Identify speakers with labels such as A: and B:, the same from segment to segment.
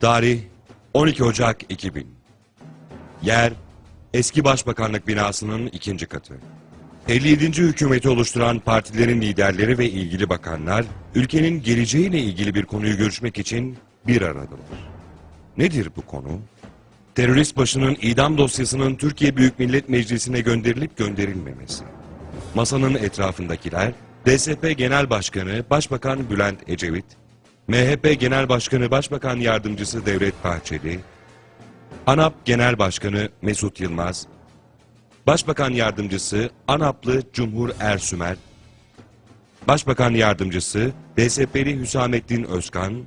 A: Tarih 12 Ocak 2000. Yer eski başbakanlık binasının ikinci katı. 57. hükümeti oluşturan partilerin liderleri ve ilgili bakanlar ülkenin geleceğiyle ilgili bir konuyu görüşmek için bir aradalar. Nedir bu konu? Terörist başının idam dosyasının Türkiye Büyük Millet Meclisi'ne gönderilip gönderilmemesi. Masanın etrafındakiler DSP Genel Başkanı Başbakan Bülent Ecevit, MHP Genel Başkanı Başbakan Yardımcısı Devlet Bahçeli, ANAP Genel Başkanı Mesut Yılmaz, Başbakan Yardımcısı ANAP'lı Cumhur Ersümer, Başbakan Yardımcısı DSP'li Hüsamettin Özkan,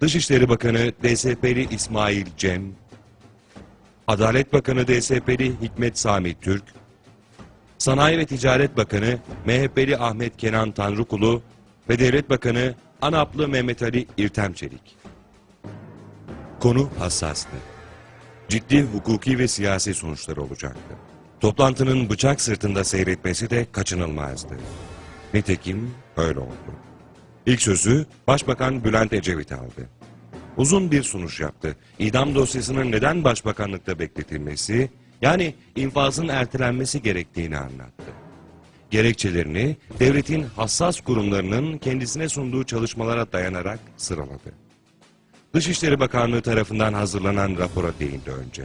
A: Dışişleri Bakanı DSP'li İsmail Cem, Adalet Bakanı DSP'li Hikmet Sami Türk, Sanayi ve Ticaret Bakanı MHP'li Ahmet Kenan Tanrıkulu ve Devlet Bakanı ANAP'lı Mehmet Ali İrtem Çelik. Konu hassastı. Ciddi hukuki ve siyasi sonuçları olacaktı. Toplantının bıçak sırtında seyretmesi de kaçınılmazdı. Nitekim öyle oldu. İlk sözü Başbakan Bülent Ecevit aldı. Uzun bir sunuş yaptı. İdam dosyasının neden başbakanlıkta bekletilmesi, yani infazın ertelenmesi gerektiğini anlattı. Gerekçelerini devletin hassas kurumlarının kendisine sunduğu çalışmalara dayanarak sıraladı. Dışişleri Bakanlığı tarafından hazırlanan rapora değindi önce.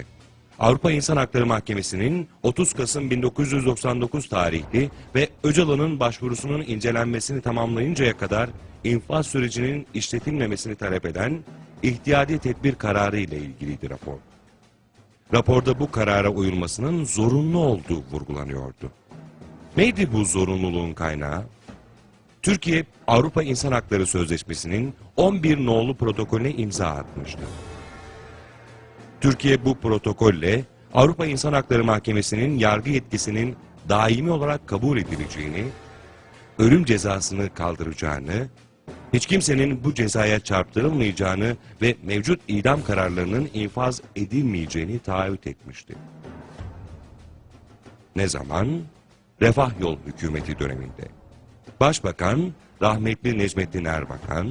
A: Avrupa İnsan Hakları Mahkemesi'nin 30 Kasım 1999 tarihli ve Öcalan'ın başvurusunun incelenmesini tamamlayıncaya kadar infaz sürecinin işletilmemesini talep eden ihtiyadi tedbir kararı ile ilgiliydi rapor. Raporda bu karara uyulmasının zorunlu olduğu vurgulanıyordu. Neydi bu zorunluluğun kaynağı? Türkiye Avrupa İnsan Hakları Sözleşmesi'nin 11 nolu protokolüne imza atmıştı. Türkiye bu protokolle Avrupa İnsan Hakları Mahkemesi'nin yargı yetkisinin daimi olarak kabul edileceğini, ölüm cezasını kaldıracağını, hiç kimsenin bu cezaya çarptırılmayacağını ve mevcut idam kararlarının infaz edilmeyeceğini taahhüt etmişti. Ne zaman? Refah Yol hükümeti döneminde. Başbakan rahmetli Necmettin Erbakan,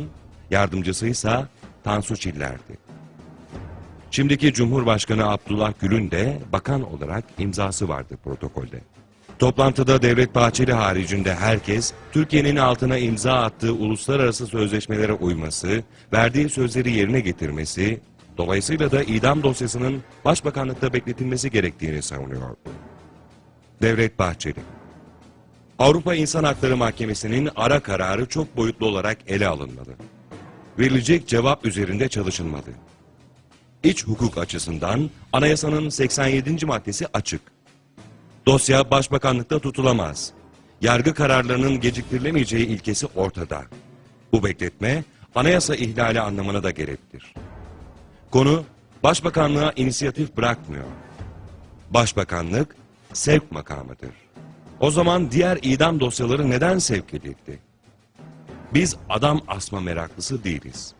A: yardımcısı ise Tansu Çiller'di. Şimdiki Cumhurbaşkanı Abdullah Gül'ün de bakan olarak imzası vardı protokolde. Toplantıda Devlet Bahçeli haricinde herkes Türkiye'nin altına imza attığı uluslararası sözleşmelere uyması, verdiği sözleri yerine getirmesi, dolayısıyla da idam dosyasının başbakanlıkta bekletilmesi gerektiğini savunuyordu. Devlet Bahçeli Avrupa İnsan Hakları Mahkemesi'nin ara kararı çok boyutlu olarak ele alınmalı. Verilecek cevap üzerinde çalışılmalı. İç hukuk açısından anayasanın 87. maddesi açık. Dosya başbakanlıkta tutulamaz. Yargı kararlarının geciktirilemeyeceği ilkesi ortada. Bu bekletme anayasa ihlali anlamına da gelebilir. Konu başbakanlığa inisiyatif bırakmıyor. Başbakanlık sevk makamıdır. O zaman diğer idam dosyaları neden sevk edildi? Biz adam asma meraklısı değiliz.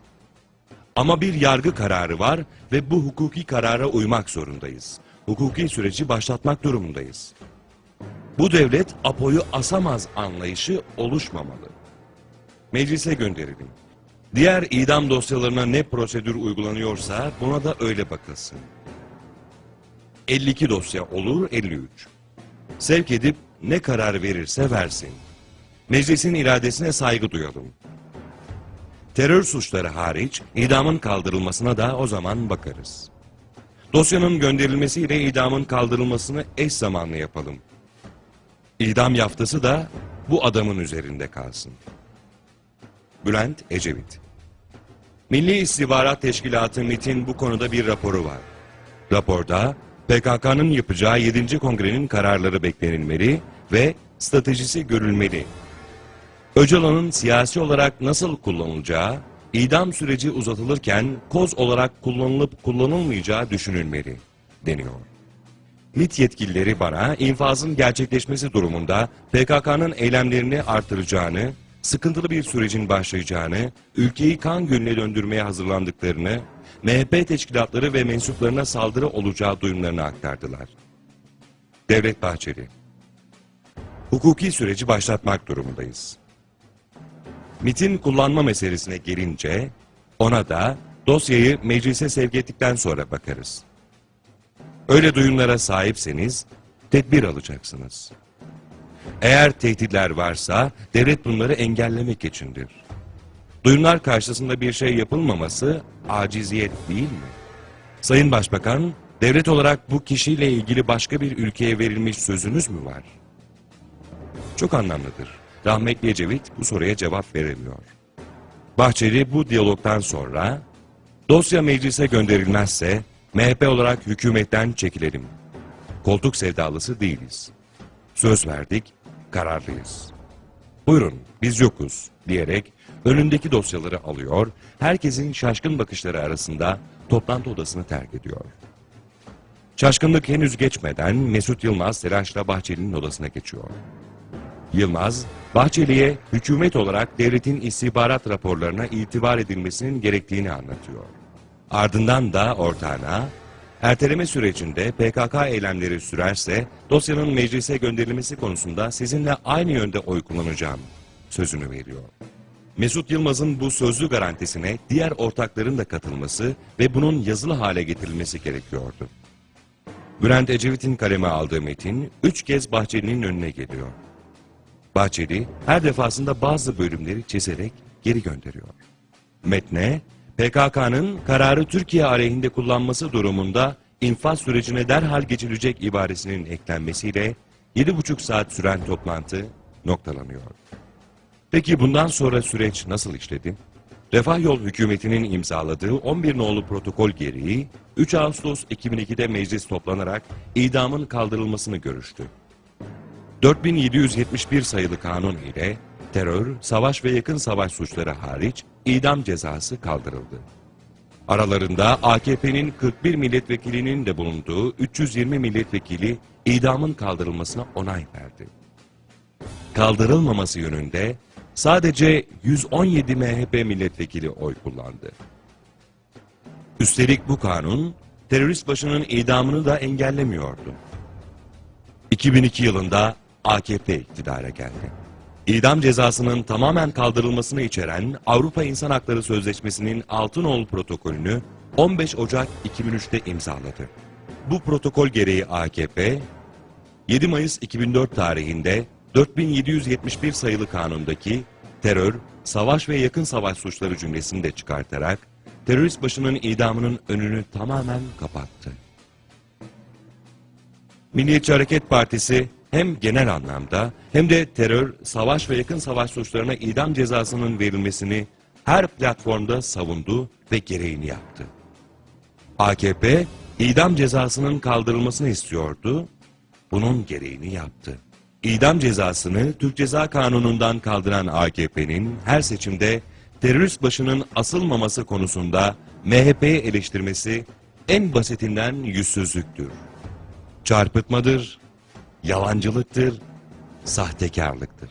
A: Ama bir yargı kararı var ve bu hukuki karara uymak zorundayız. Hukuki süreci başlatmak durumundayız. Bu devlet apoyu asamaz anlayışı oluşmamalı. Meclise gönderelim. Diğer idam dosyalarına ne prosedür uygulanıyorsa buna da öyle bakılsın. 52 dosya olur 53. Sevk edip ne karar verirse versin. Meclisin iradesine saygı duyalım. Terör suçları hariç idamın kaldırılmasına da o zaman bakarız. Dosyanın gönderilmesiyle idamın kaldırılmasını eş zamanlı yapalım. İdam yaftası da bu adamın üzerinde kalsın. Bülent Ecevit Milli İstihbarat Teşkilatı MIT'in bu konuda bir raporu var. Raporda PKK'nın yapacağı 7. kongrenin kararları beklenilmeli ve stratejisi görülmeli. Öcalan'ın siyasi olarak nasıl kullanılacağı, idam süreci uzatılırken koz olarak kullanılıp kullanılmayacağı düşünülmeli deniyor. MİT yetkilileri bana infazın gerçekleşmesi durumunda PKK'nın eylemlerini artıracağını, sıkıntılı bir sürecin başlayacağını, ülkeyi kan gölüne döndürmeye hazırlandıklarını, MHP teşkilatları ve mensuplarına saldırı olacağı duyumlarını aktardılar. Devlet Bahçeli Hukuki süreci başlatmak durumundayız. MIT'in kullanma meselesine gelince ona da dosyayı meclise sevk ettikten sonra bakarız. Öyle duyumlara sahipseniz tedbir alacaksınız. Eğer tehditler varsa devlet bunları engellemek içindir. Duyumlar karşısında bir şey yapılmaması aciziyet değil mi? Sayın Başbakan, devlet olarak bu kişiyle ilgili başka bir ülkeye verilmiş sözünüz mü var? Çok anlamlıdır. Rahmetli Ecevit bu soruya cevap veremiyor. Bahçeli bu diyalogtan sonra dosya meclise gönderilmezse MHP olarak hükümetten çekilelim. Koltuk sevdalısı değiliz. Söz verdik, kararlıyız. Buyurun, biz yokuz diyerek önündeki dosyaları alıyor, herkesin şaşkın bakışları arasında toplantı odasını terk ediyor. Şaşkınlık henüz geçmeden Mesut Yılmaz telaşla Bahçeli'nin odasına geçiyor. Yılmaz, Bahçeli'ye hükümet olarak devletin istihbarat raporlarına itibar edilmesinin gerektiğini anlatıyor. Ardından da ortağına, erteleme sürecinde PKK eylemleri sürerse dosyanın meclise gönderilmesi konusunda sizinle aynı yönde oy kullanacağım sözünü veriyor. Mesut Yılmaz'ın bu sözlü garantisine diğer ortakların da katılması ve bunun yazılı hale getirilmesi gerekiyordu. Bülent Ecevit'in kaleme aldığı metin üç kez Bahçeli'nin önüne geliyor. Bahçeli her defasında bazı bölümleri çizerek geri gönderiyor. Metne, PKK'nın kararı Türkiye aleyhinde kullanması durumunda infaz sürecine derhal geçilecek ibaresinin eklenmesiyle 7,5 saat süren toplantı noktalanıyor. Peki bundan sonra süreç nasıl işledi? Refah Yol hükümetinin imzaladığı 11 nolu protokol gereği 3 Ağustos 2002'de meclis toplanarak idamın kaldırılmasını görüştü. 4771 sayılı kanun ile terör, savaş ve yakın savaş suçları hariç idam cezası kaldırıldı. Aralarında AKP'nin 41 milletvekilinin de bulunduğu 320 milletvekili idamın kaldırılmasına onay verdi. Kaldırılmaması yönünde sadece 117 MHP milletvekili oy kullandı. Üstelik bu kanun terörist başının idamını da engellemiyordu. 2002 yılında AKP iktidara geldi. İdam cezasının tamamen kaldırılmasını içeren Avrupa İnsan Hakları Sözleşmesi'nin Altınoğlu protokolünü 15 Ocak 2003'te imzaladı. Bu protokol gereği AKP, 7 Mayıs 2004 tarihinde 4771 sayılı kanundaki terör, savaş ve yakın savaş suçları cümlesini de çıkartarak terörist başının idamının önünü tamamen kapattı. Milliyetçi Hareket Partisi hem genel anlamda hem de terör, savaş ve yakın savaş suçlarına idam cezasının verilmesini her platformda savundu ve gereğini yaptı. AKP idam cezasının kaldırılmasını istiyordu, bunun gereğini yaptı. İdam cezasını Türk Ceza Kanunu'ndan kaldıran AKP'nin her seçimde terörist başının asılmaması konusunda MHP'yi eleştirmesi en basitinden yüzsüzlüktür. Çarpıtmadır, yalancılıktır, sahtekarlıktır.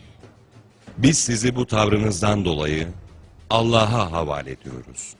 A: Biz sizi bu tavrınızdan dolayı Allah'a havale ediyoruz.